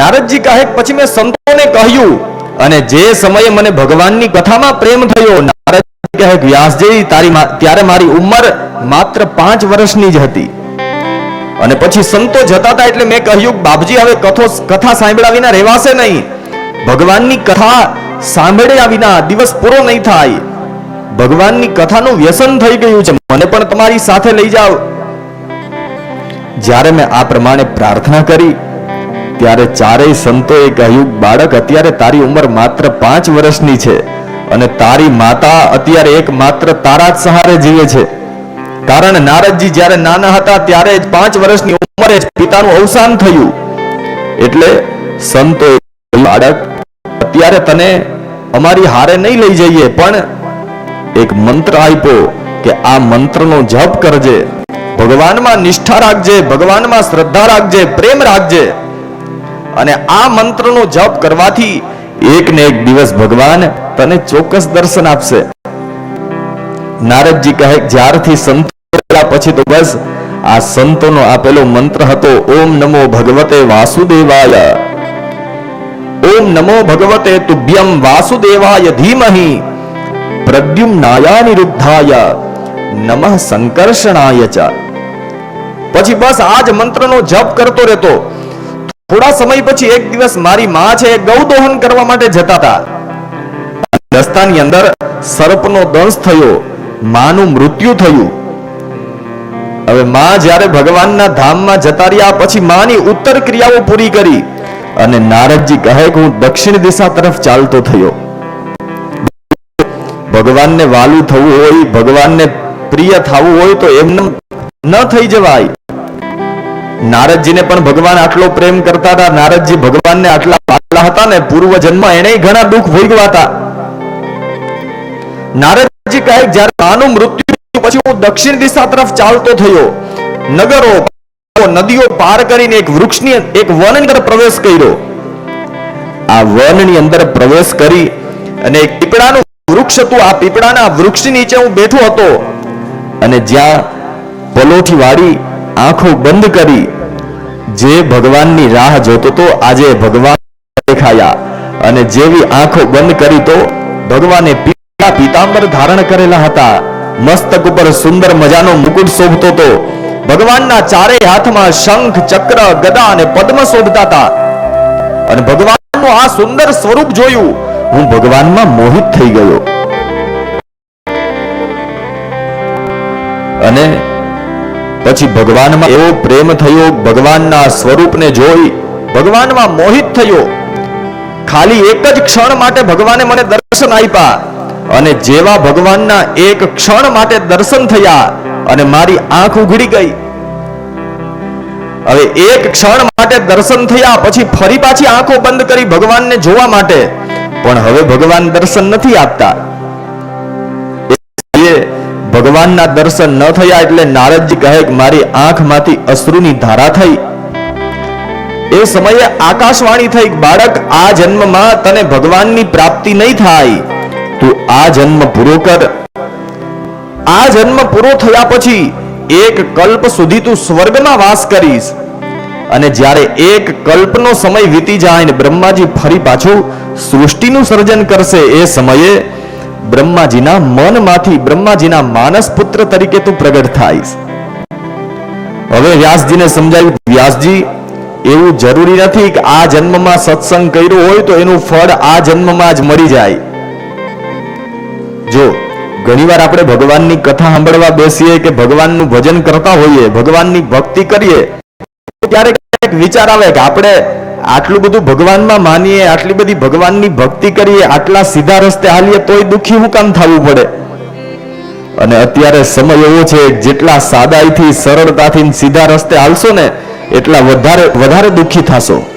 નારદજી કહે, પછી મેં સંતોને કહ્યું અને જે સમયે મને ભગવાનની કથામાં પ્રેમ થયો, નારદજી કહે, વ્યાસજી, તારી ત્યારે મારી ઉંમર માત્ર પાંચ વર્ષની જ હતી. અને પછી સંતો જતા હતા એટલે મેં કહ્યું, બાપજી, હવે કથો કથા સાંભળ્યા વિના રહેવાશે નહીં. ભગવાનની કથા સાંભળ્યા વિના દિવસ પૂરો નહીં થાય. ભગવાનની કથાનું વ્યસન થઈ ગયું છે. મને પણ તમારી સાથે લઈ જાઓ. જ્યારે મેં આ પ્રમાણે પ્રાર્થના કરી ત્યારે ચારેય સંતોએ કહ્યું, બાળક, અત્યારે તારી ઉંમર માત્ર પાંચ વર્ષની છે અને તારી માતા અત્યારે એક માત્ર તારા જ સહારે જીવે છે. કારણ નારદજી જ્યારે નાના હતા ત્યારે જ પાંચ વર્ષની ઉંમરે જ પિતાનું અવસાન થયું. એટલે સંતો બાળક, અત્યારે તને અમારી હારે નહીં લઈ જઈએ, પણ એક મંત્ર આપ્યો કે આ મંત્રનો જપ કરજે. ભગવાનમાં નિષ્ઠા રાખજે, ભગવાનમાં શ્રદ્ધા રાખજે, પ્રેમ રાખજે. અને આ મંત્રનો જપ કરવાથી એક ને એક દિવસ ભગવાન તને ચોક્કસ દર્શન આપશે. નારદજી કહે, જ્યારથી સંતો પછી તો બસ, આ સંતોનો આપેલો મંત્ર હતો, ઓમ નમો ભગવતે વાસુદેવાય. ઓમ નમો ભગવતે તુભ્યમ વાસુદેવાય ધીમહી. પ્રદ્યુમ્નાયા નિરુદ્ધાય નમઃ સંકર્ષણાય ચ. પછી બસ આ જ મંત્રનો જપ કરતો રહેતો. થોડા સમય પછી એક દિવસ મારી માં છે એ ગૌદોહન કરવા માટે જતા હતા. રસ્તાની અંદર સર્પનો દંશ થયો. માનું મૃત્યુ થયું. હવે માં જ્યારે ભગવાનના ધામમાં જતા રહ્યા, પછી માની ઉત્તર ક્રિયાઓ પૂરી કરી અને નારદજી કહે કે હું દક્ષિણ દિશા તરફ ચાલતો થયો. ભગવાનને વાલું થવું હોય, ભગવાનને પ્રિય થવું હોય તો એમને ન થઈ જવાય. નારદજીને પણ ભગવાન આટલો પ્રેમ કરતા હતા. નારદજી ભગવાનને આટલા પાલા હતા ને પૂર્વ જન્મ એને ઘણા દુઃખ ભોગવા હતા. નારદજી કહે જ્યારે માનું મૃત્યુ પછી હું દક્ષિણ દિશા તરફ ચાલતો થયો. નગરો નદીઓ પાર કરીને એક વૃક્ષની એક વન અંદર પ્રવેશ કર્યો. આ વનની અંદર પ્રવેશ કરી અને એક પીપળાનું વૃક્ષ હતું. આ પીપળાના વૃક્ષની નીચે હું બેઠો હતો. અને જ્યાં પલોઠી વાળી આંખો બંધ કરી જે ભગવાનની રાહ જોતો તો આજે ભગવાન દેખાયા. અને જેવી આંખો બંધ કરી તો ભગવાને પીળા પીતાંબર ધારણ કરેલા હતા. મસ્તક ઉપર સુંદર મજાનો મુકુટ શોભતો હતો ભગવાનના ચારેય હાથમાં શંખ, ચક્ર, ગદા અને પદ્મ શોભતા હતા. અને ભગવાનનું આ સુંદર સ્વરૂપ જોયું, હું ભગવાનમાં મોહિત થઈ ગયો. અને પછી ભગવાનમાં એવો પ્રેમ થયો, ભગવાનના સ્વરૂપને જોઈ, ભગવાનમાં મોહિત થયો. ખાલી એક જ ક્ષણ માટે ભગવાને મને દર્શન આપ્યા અને જેવા ભગવાનના એક ક્ષણ માટે દર્શન થયા અને મારી આંખ ઉઘડી ગઈ. હવે એક ક્ષણ માટે દર્શન થયા, પછી ફરી પાછી આંખો બંધ કરી ભગવાનને જોવા માટે. પણ હવે ભગવાન દર્શન નથી આપતા. ભગવાનના દર્શન ન થયા એટલે નારદજી કહે કે મારી આંખમાંથી અશ્રુની ધારા થઈ. એ સમયે આકાશવાણી થઈ બાળક, આ જન્મમાં તને ભગવાનની પ્રાપ્તિ નહીં થાય. તું આ જન્મ પૂરો કર. આ જન્મ પૂરો થયા પછી એક કલ્પ સુધી તું સ્વર્ગમાં વાસ કરીશ. અને જ્યારે એક કલ્પનો સમય વીતી જાય ને બ્રહ્માજી ફરી પાછું સૃષ્ટિનું સર્જન કરશે, એ સમયે બ્રહ્માજીના મનમાંથી, બ્રહ્માજીના માનસ પુત્ર તરીકે તું પ્રગટ થાઈશ. હવે વ્યાસજીને સમજાયું વ્યાસજી, એવું જરૂરી નથી કે આ જન્મમાં સત્સંગ કર્યો હોય તો એનું ફળ આ જન્મમાં જ મળી જાય. જો, ઘણીવાર આપણે ભગવાનની કથા સાંભળવા બેસીએ કે ભગવાનનું ભજન કરતા હોઈએ, ભગવાનની ભક્તિ કરીએ, ત્યારે ક્યારેક વિચાર આવે કે આપણે આટલું બધું ભગવાનમાં માનીએ, આટલી બધી ભગવાનની ભક્તિ કરીએ, આટલા સીધા રસ્તે હાલીએ, તોય દુઃખી હું કામ થવું પડે? અને અત્યારે સમય એવો છે, જેટલા સાદાઈથી, સરળતાથી સીધા રસ્તે હાલશો ને, એટલા વધારે વધારે દુઃખી થશો.